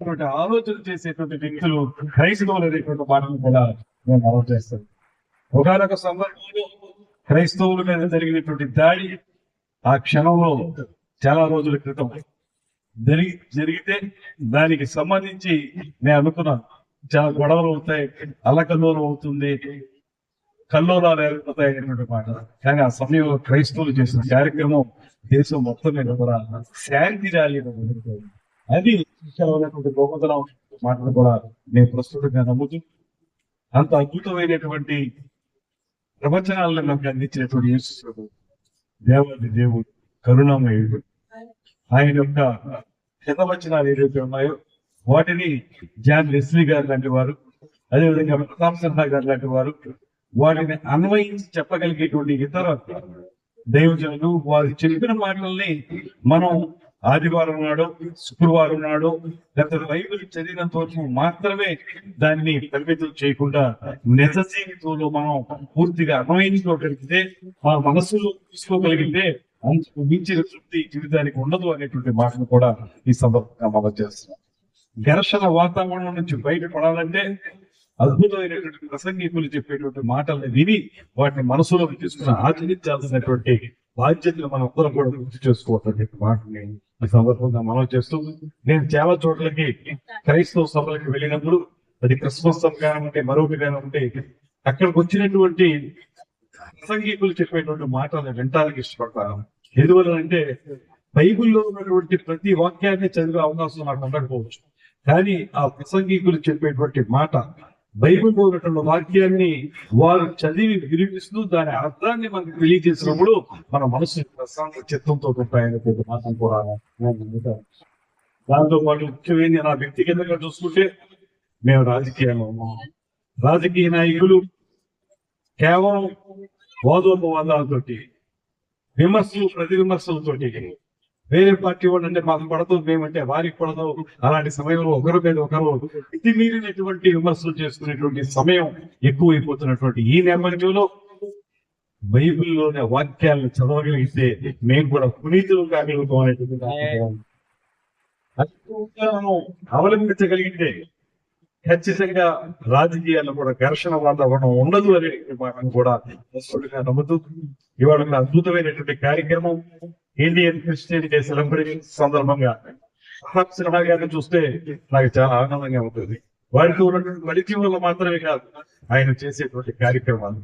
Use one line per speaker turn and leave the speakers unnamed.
అటువంటి ఆలోచన చేసేటువంటి వ్యక్తులు క్రైస్తవులు అనేటువంటి మాటను కూడా నేను అమలు చేస్తాను. ఒకనొక సందర్భంలో క్రైస్తవుల మీద జరిగినటువంటి దాడి ఆ క్షణంలో చాలా రోజుల క్రితం. జరిగి జరిగితే దానికి సంబంధించి నేను అనుకున్నాను చాలా గొడవలు అవుతాయి అల్లకల్లోలం అవుతుంది కల్లోలాలు ఏర్పడతాయి అనేటువంటి మాట. కానీ ఆ సమయంలో క్రైస్తవులు చేసిన కార్యక్రమం దేశం మొత్తం మీద కూడా శాంతి ర్యాలీ జరుగుతుంది. అది ఉన్నటువంటి గోపదనం మాటలు కూడా నేను ప్రస్తుతంగా నమ్ముతూ అంత అద్భుతమైనటువంటి ప్రవచనాలను నాకు అందించినటువంటి యేసు ప్రభు దేవాది దేవుడు కరుణామయుడు. ఆయన యొక్క హితవచనాలు ఏదైతే ఉన్నాయో వాటిని జాన్ లెస్లీ గారు లాంటి వారు అదేవిధంగా ప్రతాప్ శర్మ గారు లాంటి వారు వాటిని అన్వయించి చెప్పగలిగేటువంటి ఇతర దైవజనులు వారు చెప్పిన మాటల్ని మనం ఆదివారం నాడు శుక్రవారం నాడు గత బైబిల్ చదివినంత వరకు మాత్రమే దాన్ని పరిమితం చేయకుండా నిజ జీవితంలో మనం పూర్తిగా అన్వయించుకోగలిగితే మన మనస్సులో తీసుకోగలిగితే అంతకు మించిన తృప్తి జీవితానికి ఉండదు అనేటువంటి మాటను కూడా ఈ సందర్భంగా మనం చేస్తున్నాం. ఘర్షణ వాతావరణం నుంచి బయటపడాలంటే అద్భుతమైనటువంటి ప్రసంగికులు చెప్పేటువంటి మాటల్ని విని వాటిని మనసులో తీసుకుని ఆచరించాల్సినటువంటి బాధ్యతలు మనం అందరం కూడా గుర్తు చేసుకోవాలని మాటని ఈ సందర్భంగా మనం చేస్తూ నేను చాలా చోట్లకి క్రైస్తవ సభలకు వెళ్ళినప్పుడు అది క్రిస్మస్ సభ కానివ్వండి మరొకటి కానివ్వండి అక్కడికి వచ్చినటువంటి ప్రసంగికులు చెప్పేటువంటి మాటలు వింటానికి ఇష్టపడతాను. ఎందువల్లంటే బైబిల్లో ఉన్నటువంటి ప్రతి వాక్యాన్ని చదివే అవకాశం నాకు ఉండకపోవచ్చు. కానీ ఆ ప్రసంగికులు చెప్పేటువంటి మాట బైబిల్లో ఉన్నటువంటి వాక్యాన్ని వారు చదివి వినిపిస్తూ దాని అర్థాన్ని మనకు తెలియజేసినప్పుడు మన మనసు ప్రశాంత చిత్తంతో ఉంటాయనేటువంటి మాటను కూడా నేను నమ్ముతాను. దాంతో పాటు ముఖ్యమైన నా వ్యక్తిగతంగా చూసుకుంటే మేము రాజకీయాల్లో ఉన్నాం. రాజకీయ నాయకులు కేవలం వాదోపవాదాలతోటి విమర్శలు ప్రతి విమర్శలతోటి వేరే పార్టీ వాళ్ళు అంటే మాకు పడదు మేమంటే వారికి పడదు. అలాంటి సమయంలో ఒకరి మీద ఒకరు ఇది మీరినటువంటి విమర్శలు చేసుకునేటువంటి సమయం ఎక్కువైపోతున్నటువంటి ఈ నేపథ్యంలో బైబిల్లోని వాక్యాలను చదవగలిగితే మేము కూడా పునీతులు కాగలుగుతాం అనేటువంటి మనం అవలంబించగలిగితే ఖచ్చితంగా రాజకీయాల్లో కూడా ఘర్షణ వాతావరణం ఉండదు అనే మాటను కూడా నమ్ముతూ ఇవాళ అద్భుతమైనటువంటి కార్యక్రమం. ఇండియన్ క్రిస్టియన్ డే సెలబ్రేషన్ సందర్భంగా ప్రతాప్ సిన్హా గారిని చూస్తే నాకు చాలా ఆనందంగా ఉంటుంది. వారితో ఉన్నటువంటి పరిచయం మాత్రమే కాదు ఆయన చేసేటువంటి కార్యక్రమాలు.